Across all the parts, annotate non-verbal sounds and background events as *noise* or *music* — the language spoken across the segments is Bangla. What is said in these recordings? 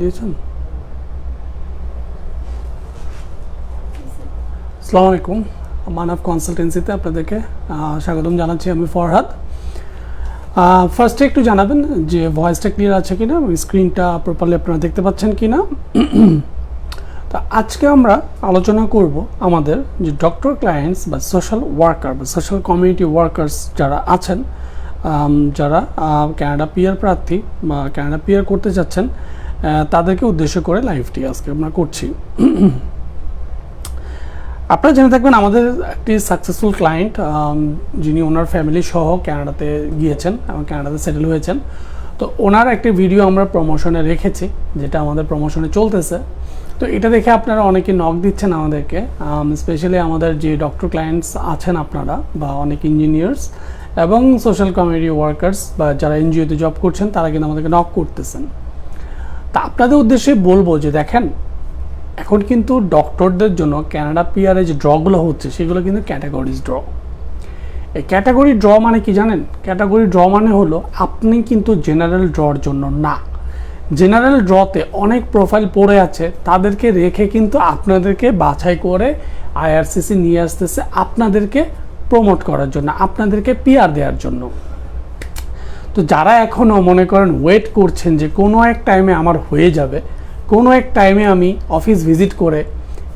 দিয়েছেন? আসসালামু আলাইকুম। মানব কনসালটেন্সিতে আপনাদেরকে স্বাগতম জানাচ্ছি আমি ফরহাদ। ফার্স্টে একটু জানাবেন যে ভয়েসটা ক্লিয়ার আছে কিনা স্ক্রিনটা প্রপারলি আপনারা দেখতে পাচ্ছেন কিনা। *clears throat* তো আজকে আমরা আলোচনা করব আমাদের যে ডক্টর ক্লায়েন্টস বা সোশ্যাল ওয়ার্কার বা সোশ্যাল কমিউনিটি ওয়ার্কার্স যারা আছেন যারা কানাডা পিয়ার প্রার্থী বা কানাডা পিয়ার করতে চাচ্ছেন তাদেরকে উদ্দেশ্য করে লাইভটি আজকে আমরা করছি। আপনারা জেনে থাকবেন, আমাদের একটি সাকসেসফুল ক্লায়েন্ট যিনি ওনার ফ্যামিলি সহ কানাডাতে গিয়েছেন এবং কানাডাতে সেটেল হয়েছেন। তো ওনার একটি ভিডিও আমরা প্রমোশনে রেখেছি, যেটা আমাদের প্রমোশনে চলতেছে। তো এটা দেখে আপনারা অনেকে নক দিচ্ছেন আমাদেরকে স্পেশালি আমাদের যে ডক্টর ক্লায়েন্টস আছেন আপনারা বা অনেক ইঞ্জিনিয়ার্স এবং সোশ্যাল কমিউনিটি ওয়ার্কার্স বা যারা এনজিওতে জব করছেন, তারা কিন্তু আমাদেরকে নক করতেছেন। তা আপনাদের উদ্দেশ্যে বলব যে দেখেন, এখন কিন্তু ডক্টরদের জন্য ক্যানাডা পিয়ারে যে ড্রগুলো হচ্ছে, সেগুলো কিন্তু ক্যাটাগরিজ ড্র এই ক্যাটাগরি ড্র মানে কি জানেন? ক্যাটাগরি ড্র মানে হলো আপনি কিন্তু জেনারেল ড্রর জন্য না। জেনারেল ড্রতে অনেক প্রোফাইল পড়ে আছে, তাদেরকে রেখে কিন্তু আপনাদেরকে বাছাই করে আইআরসিসি নিয়ে আসতেছে আপনাদেরকে প্রমোট করার জন্য, আপনাদেরকে পিয়ার দেওয়ার জন্য। তো যারা এখনও মনে করেন ওয়েট করছেন যে কোনো এক টাইমে আমার হয়ে যাবে, কোনো এক টাইমে আমি অফিস ভিজিট করে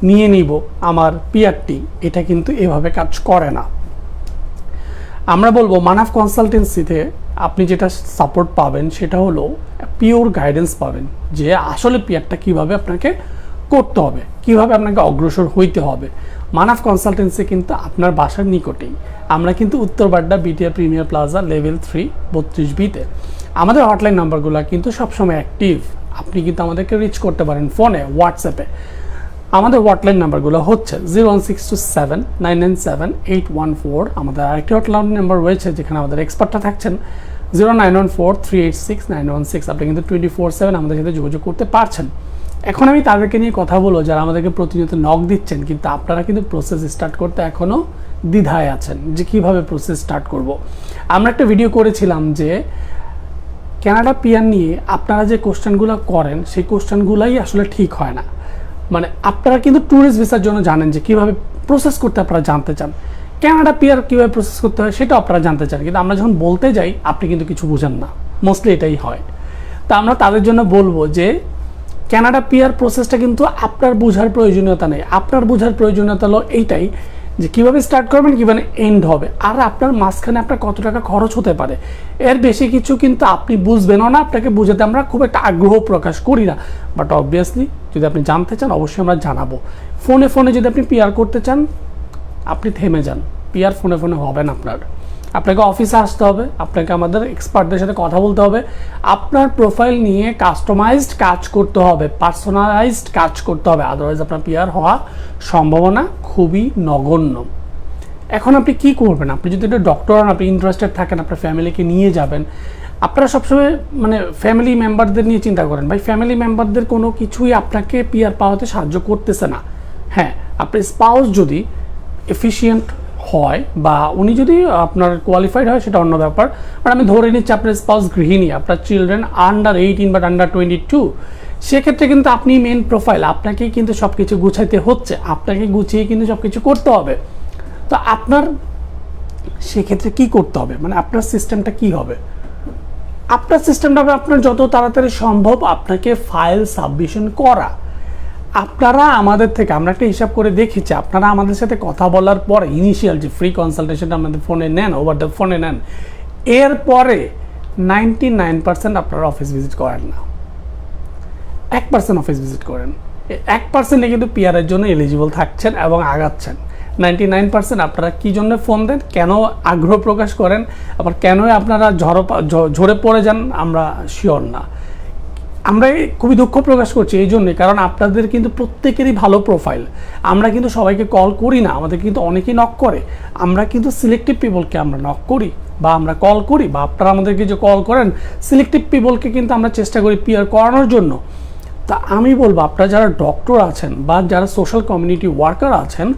নিয়ে নিব আমার পিআরটি এটা কিন্তু এভাবে কাজ করে না। আমরা বলব মানাফ কনসালটেন্সিতে আপনি যেটা সাপোর্ট পাবেন সেটা হলো পিওর গাইডেন্স পাবেন যে আসলে পিয়ারটা কীভাবে আপনাকে করতে হবে। কীভাবে আপনাকে অগ্রসর হইতে হবে? মানাফ কনসালটেন্সি কিন্তু আপনার বাসার নিকটেই। আমরা কিন্তু Uttar Badda BTR premier plaza level three বত্রিশ বিতে আমাদের হটলাইন নাম্বারগুলো কিন্তু সবসময় অ্যাক্টিভ আপনি কিন্তু আমাদেরকে রিচ করতে পারেন ফোনে হোয়াটসঅ্যাপে আমাদের হটলাইন নাম্বারগুলো হচ্ছে zero one six two seven nine nine seven eight one four আমাদের আরেকটি হটলাইন নাম্বার রয়েছে যেখানে আমাদের এক্সপার্টটা থাকছেন। Zero nine one four three eight six nine one six আপনি কিন্তু টোয়েন্টি ফোর সেভেন আমাদের সাথে যোগাযোগ করতে পারছেন। এখন আমি তাদেরকে নিয়ে কথা বলব, যারা আমাদেরকে প্রতিনিয়ত নক দিচ্ছেন, কিন্তু আপনারা কিন্তু প্রসেস স্টার্ট করতে এখনও দ্বিধায় আছেন যে কীভাবে প্রসেস স্টার্ট করব। আমরা একটা ভিডিও করেছিলাম যে কানাডা পিয়ার নিয়ে আপনারা যে কোশ্চেনগুলো করেন, সেই কোশ্চেনগুলাই আসলে ঠিক হয় না। মানে আপনারা কিন্তু ট্যুরিস্ট ভিসার জন্য জানেন যে কীভাবে প্রসেস করতে আপনারা জানতে চান। কানাডা পিয়ার কীভাবে প্রসেস করতে হয় সেটা আপনারা জানতে চান, কিন্তু আমরা যখন বলতে যাই, আপনি কিন্তু কিছু বুঝেন না। মোস্টলি এটাই হয়। তা আমরা তাদের জন্য বলব যে কানাডা পিয়ার প্রসেসটা কিন্তু আপনার বোঝার প্রয়োজনীয়তা নেই। আপনার বোঝার প্রয়োজনীয়তা হলো এইটাই যে কীভাবে স্টার্ট করবেন, কীভাবে এন্ড হবে। আর আপনার মাঝখানে আপনার কত টাকা খরচ হতে পারে। এর বেশি কিছু কিন্তু আপনি বুঝবেনও না, আপনাকে বুঝাতে আমরা খুব একটা আগ্রহ প্রকাশ করি না। বাট অবভিয়াসলি যদি আপনি জানতে চান, অবশ্যই আমরা জানাব। ফোনে ফোনে যদি আপনি পিয়ার করতে চান, আপনি থেমে যান। পিয়ার ফোনে ফোনে হবে না আপনার। আপনাকে অফিসে আসতে হবে, আপনাকে আমাদের এক্সপার্টদের সাথে কথা বলতে হবে। আপনার প্রোফাইল নিয়ে কাস্টমাইজড কাজ করতে হবে পার্সোনালাইজড কাজ করতে হবে। আদারওয়াইজ আপনার পিয়ার হওয়া সম্ভাবনা খুবই নগণ্য। এখন আপনি কি করবেন? আপনি যদি একটা ডক্টর হন, আপনি ইন্টারেস্টেড থাকেন, আপনার ফ্যামিলিকে নিয়ে যাবেন, আপনারা সবসময় মানে ফ্যামিলি মেম্বারদের নিয়ে চিন্তা করেন, ভাই ফ্যামিলি মেম্বারদের কোনো কিছুই আপনাকে পিয়ার পাওয়াতে সাহায্য করতেছে না। হ্যাঁ আপনার স্পাউস যদি এফিসিয়েন্ট হয় বা উনি যদি আপনার কোয়ালিফাইড হয়, সেটা অন্য ব্যাপার। বাট আমি ধরে নিচ্ছি আপনার স্পাউস গৃহিণী, আপনার children under eighteen but under twenty two সেক্ষেত্রে কিন্তু আপনি মেন প্রোফাইল আপনাকেই কিন্তু সব কিছু গুছাইতে হচ্ছে, আপনাকে গুছিয়ে কিন্তু সব কিছু করতে হবে। তো আপনার সেক্ষেত্রে কি করতে হবে? মানে আপনার সিস্টেমটা কি হবে? আপনার সিস্টেমটা হবে আপনার যত তাড়াতাড়ি সম্ভব আপনাকে ফাইল সাবমিশন করা। আপনারা আমাদের থেকে, আমরা একটা হিসাব করে দেখেছি আপনারা আমাদের সাথে কথা বলার পর ইনিশিয়াল যে ফ্রি কনসালটেশনটা আমাদের ফোনে নেন ওভার দ্য ফোনে নেন এরপরে নাইনটি নাইন পার্সেন্ট আপনারা অফিস ভিজিট করেন না। এক পার্সেন্ট অফিস ভিজিট করেন। এক পার্সেন্টে কিন্তু পিয়ারের জন্য এলিজিবল থাকছেন এবং আগাচ্ছেন। নাইনটি নাইন পার্সেন্ট আপনারা কী জন্য ফোন দেন? কেন আগ্রহ প্রকাশ করেন? আবার কেনই আপনারা ঝড়ো ঝরে পড়ে যান? আমরা শিওর না। আমরা খুবই দুঃখ প্রকাশ করছি এই জন্যে, কারণ আপনাদের কিন্তু প্রত্যেকেরই ভালো প্রোফাইল আমরা কিন্তু সবাইকে কল করি না, আমাদের কিন্তু অনেকেই নক করে। আমরা কিন্তু সিলেক্টিভ পিপলকে আমরা নক করি, বা আমরা কল করি, বা আপনারা আমাদেরকে যে কল করেন সিলেক্টিভ পিপলকে কিন্তু আমরা চেষ্টা করি পিয়ার করানোর জন্য। তা আমি বলব, আপনারা যারা ডক্টর আছেন, বা যারা সোশ্যাল কমিউনিটি ওয়ার্কার আছেন,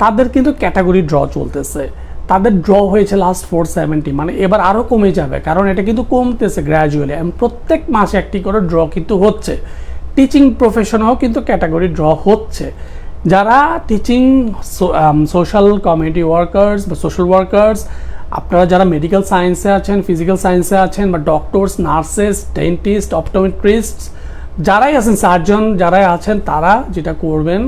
তাদের কিন্তু ক্যাটাগরি ড্র চলতেছে। তাদের ড্র হয়েছে লাস্ট ফোর সেভেন্টি মানে এবার আরও কমে যাবে, কারণ এটা কিন্তু কমতেছে গ্র্যাজুয়ালি প্রত্যেক মাসে একটি করে ড্র কিন্তু হচ্ছে। টিচিং প্রফেশনেও কিন্তু ক্যাটাগরি ড্র হচ্ছে। যারা টিচিং সোশ্যাল কমিউনিটি ওয়ার্কার্স বা সোশ্যাল ওয়ার্কার্স আপনারা যারা মেডিকেল সায়েন্সে আছেন ফিজিক্যাল সায়েন্সে আছেন বা ডক্টরস নার্সেস ডেন্টিস্ট অপটোমেট্রিস্ট যারাই আছেন সার্জন যারাই আছেন, তারা যেটা করবেন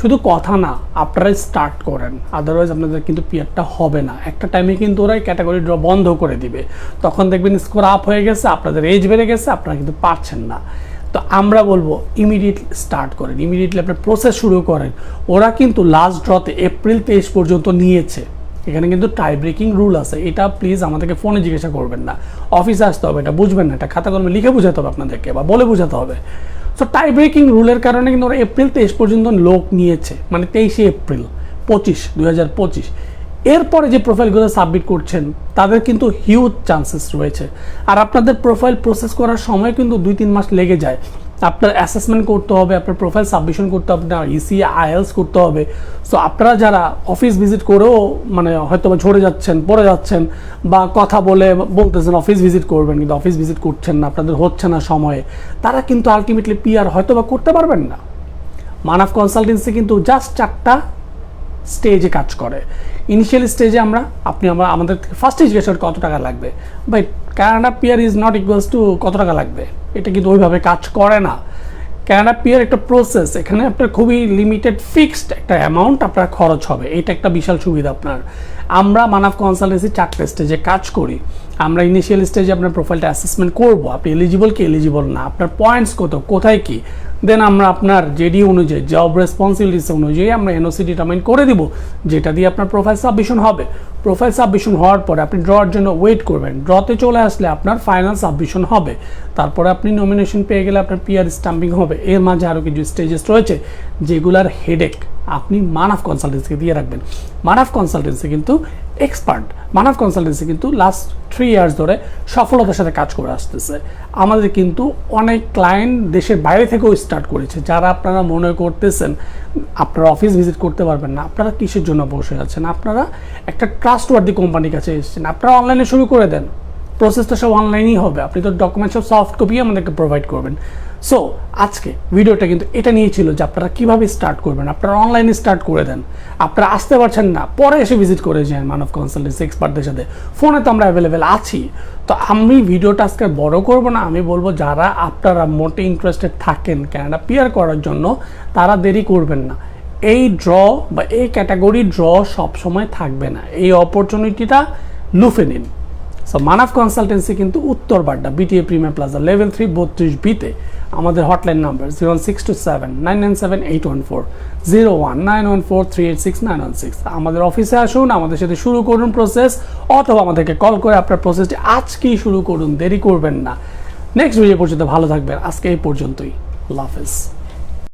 শুধু কথা না, আপনারাই স্টার্ট করেন। আদারওয়াইজ আপনাদের কিন্তু পিয়ারটা হবে না। একটা টাইমে কিন্তু ওরা ক্যাটাগরি ড্র বন্ধ করে দিবে। তখন দেখবেন স্কোর আপ হয়ে গেছে, আপনাদের এজ বেড়ে গেছে, আপনারা কিন্তু পারছেন না। তো আমরা বলব ইমিডিয়েটলি স্টার্ট করেন। ইমিডিয়েটলি আপনার প্রসেস শুরু করেন। ওরা কিন্তু লাস্ট ড্রতে এপ্রিল তেইশ পর্যন্ত নিয়েছে। এখানে কিন্তু টাই ব্রেকিং রুল আছে। এটা প্লিজ আমাদেরকে ফোনে জিজ্ঞাসা করবেন না। অফিসে আসতে হবে, এটা বুঝবেন না, এটা খাতা কলমে লিখে বোঝাতে হবে আপনাদেরকে বা বলে বোঝাতে হবে। সো টাই ব্রেকিং রুলের কারণে কিন্তু ওরা এপ্রিল তেইশ পর্যন্ত লোক নিয়েছে মানে তেইশে এপ্রিল পঁচিশ, দুই হাজার পঁচিশ। এরপরে যে প্রোফাইলগুলো সাবমিট করছেন, তাদের কিন্তু হিউজ চান্সেস রয়েছে। আর আপনাদের প্রোফাইল প্রসেস করার সময় কিন্তু দুই তিন মাস লেগে যায়। আপনার অ্যাসেসমেন্ট করতে হবে, আপনার প্রোফাইল সাবমিশন করতে হবে, আপনার ইসি আইএলস করতে হবে। সো আপনারা যারা অফিস ভিজিট করেও মানে হয়তো বা ঝরে যাচ্ছেন, পড়ে যাচ্ছেন বা কথা বলে বলতেছেন অফিস ভিজিট করবেন কিন্তু অফিস ভিজিট করছেন না, আপনাদের হচ্ছে না সময়ে, তারা কিন্তু আলটিমেটলি পিআর হয়তো বা করতে পারবেন না। মানব কনসালটেন্সি কিন্তু জাস্ট চারটা স্টেজে কাজ করে। ইনিশিয়াল স্টেজে আমরা, আপনি আমরা, আমাদের ফার্স্ট জিজ্ঞেস কত টাকা লাগবে? By Canada PR is not equals to কত টাকা লাগবে? এটা কিন্তু ওইভাবে কাজ করে না। কানাডা পিয়ার একটা প্রসেস এখানে আপনার খুবই লিমিটেড ফিক্সড একটা অ্যামাউন্ট আপনার খরচ হবে। এটা একটা বিশাল সুবিধা আপনার। আমরা মানব কনসালটেন্সি চারটে স্টেজে কাজ করি। আমরা ইনিশিয়াল স্টেজে আপনার প্রোফাইলটা অ্যাসেসমেন্ট করব। আপনি এলিজিবল কি এলিজিবল না? আপনার পয়েন্টস কত? কোথায় কি? দেন আমরা আপনার জেডি অনুযায়ী জব রেসপন্সিবিলিটিস অনুযায়ী আমরা এনওসি ডিটারমাইন করে দিব। যেটা দিয়ে আপনার প্রোফাইল সাবমিশন হবে। প্রোফাইল সাবমিশন হওয়ার পরে আপনি ড্রর জন্য ওয়েট করবেন। ড্রতে চলে আসলে আপনার ফাইনাল সাবমিশন হবে। তারপরে আপনি নমিনেশন পেয়ে গেলে আপনার পিয়ার স্টাম্পিং হবে। এর মাঝে আরও কিছু স্টেজেস রয়েছে, যেগুলার হেডেক আপনি মানাফ কনসালটেন্সিকে দিয়ে রাখবেন। মানাফ কনসালটেন্সি কিন্তু এক্সপার্ট মানব কনসালটেন্সি কিন্তু লাস্ট থ্রি ইয়ার্স ধরে সফলতার সাথে কাজ করে আসতেছে। আমাদের কিন্তু অনেক ক্লায়েন্ট দেশের বাইরে থেকেও স্টার্ট করেছে। যারা আপনারা মনে করতেছেন, আপনারা অফিস ভিজিট করতে পারবেন না, আপনারা কিসের জন্য বসে আছেন? আপনারা একটা ট্রাস্টওয়ার্দি কোম্পানির কাছে এসেছেন। আপনারা অনলাইনে শুরু করে দেন। প্রসেসটা সব অনলাইনই হবে। আপনি তো ডকুমেন্ট সব সফট কপি আমাদেরকে প্রোভাইড করবেন। সো আজকে ভিডিওটা কিন্তু এটা নিয়ে ছিল যে আপনারা কীভাবে স্টার্ট করবেন? আপনারা অনলাইনে স্টার্ট করে দেন। আপনারা আসতে পারছেন না, পরে এসে ভিজিট করে যান মানব কনসালটেন্সি এক্সপার্টদের সাথে। ফোনে তো আমরা অ্যাভেলেবেল আছি। তো আমি ভিডিওটা আজকে বড় করব না, আমি বলব যারা আপনারা মোটে ইন্টারেস্টেড থাকেন ক্যানাডা পিয়ার করার জন্য, তারা দেরি করবেন না। এই ড্র বা এই ক্যাটাগরি ড্র সবসময় থাকবে না। এই অপরচুনিটিটা লুফে নিন। সো মানব কনসালটেন্সি কিন্তু Uttar Badda BTA premier plaza level three বত্রিশ বিতে আমাদের hotline number zero six two seven nine nine seven eight one four zero one nine one four three eight six nine one six আমাদের অফিসে আসুন, আমাদের সাথে শুরু করুন প্রসেস অথবা আমাদেরকে কল করে আপনার প্রসেসটি আজকেই শুরু করুন, দেরি করবেন না। নেক্সট ভিডিও পর্যন্ত ভালো থাকবেন। আজকে এই পর্যন্তই। আল্লাহ হাফেজ।